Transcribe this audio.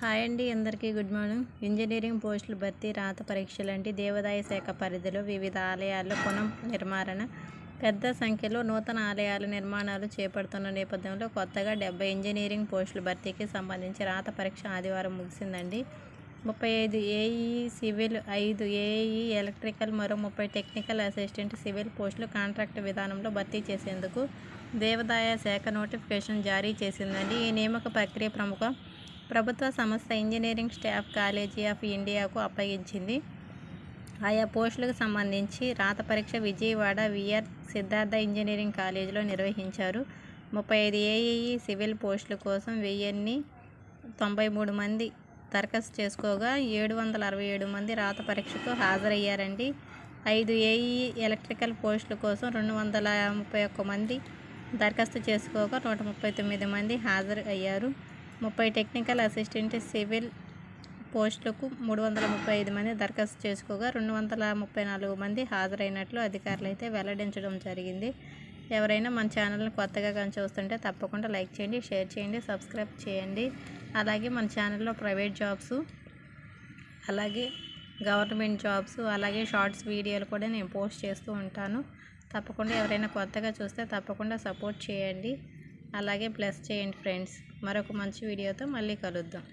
Hi అండి అందరికీ good morning. Engineering పోస్టుల భర్తీ రాత పరీక్షలు అంటే దేవాదాయ శాఖ పరిధిలో వివిధ ఆలయాల్లో పునః నిర్మాణ పెద్ద సంఖ్యలో నూతన ఆలయాల నిర్మాణాలు చేపడుతున్న నేపథ్యంలో కొత్తగా డెబ్బై ఇంజనీరింగ్ పోస్టుల భర్తీకి సంబంధించి రాత పరీక్ష ఆదివారం ముగిసిందండి. ముప్పై ఐదు ఏఈ సివిల్ ఐదు ఏఈ ఎలక్ట్రికల్ మరో ముప్పై టెక్నికల్ అసిస్టెంట్ సివిల్ పోస్టులు కాంట్రాక్ట్ విధానంలో భర్తీ చేసేందుకు దేవాదాయ శాఖ నోటిఫికేషన్ జారీ చేసిందండి. ఈ నియామక ప్రక్రియ ప్రముఖ ప్రభుత్వ సంస్థ ఇంజనీరింగ్ స్టాఫ్ కాలేజీ ఆఫ్ ఇండియాకు అప్పగించింది. ఆయా పోస్టులకు సంబంధించి రాత పరీక్ష విజయవాడ విఆర్ సిద్ధార్థ ఇంజనీరింగ్ కాలేజీలో నిర్వహించారు. ముప్పై ఐదు ఏఈఈ సివిల్ పోస్టుల కోసం వెయ్యిన్ని తొంభై మూడు మంది దరఖాస్తు చేసుకోగా ఏడు వందల అరవై ఏడు మంది రాత పరీక్షకు హాజరయ్యారండి. ఐదు ఏఈ ఎలక్ట్రికల్ పోస్టుల కోసం రెండు వందల ముప్పై ఒక్క మంది దరఖాస్తు చేసుకోగా నూట ముప్పై తొమ్మిది మంది హాజరు అయ్యారు ముప్పై టెక్నికల్ అసిస్టెంట్ సివిల్ పోస్టులకు మూడు వందల ముప్పై ఐదు మంది దరఖాస్తు చేసుకోగా రెండు వందల ముప్పై నాలుగు మంది హాజరైనట్లు అధికారులు అయితే వెల్లడించడం జరిగింది. ఎవరైనా మన ఛానల్ని కొత్తగా కానీ చూస్తుంటే తప్పకుండా లైక్ చేయండి షేర్ చేయండి సబ్స్క్రైబ్ చేయండి. అలాగే మన ఛానల్లో ప్రైవేట్ జాబ్స్ అలాగే గవర్నమెంట్ జాబ్స్ అలాగే షార్ట్స్ వీడియోలు కూడా నేను పోస్ట్ చేస్తూ ఉంటాను. తప్పకుండా ఎవరైనా కొత్తగా చూస్తే తప్పకుండా సపోర్ట్ చేయండి. అలాగే ప్లస్ చేయండి ఫ్రెండ్స్. మరొక మంచి వీడియోతో మళ్ళీ కలుద్దాం.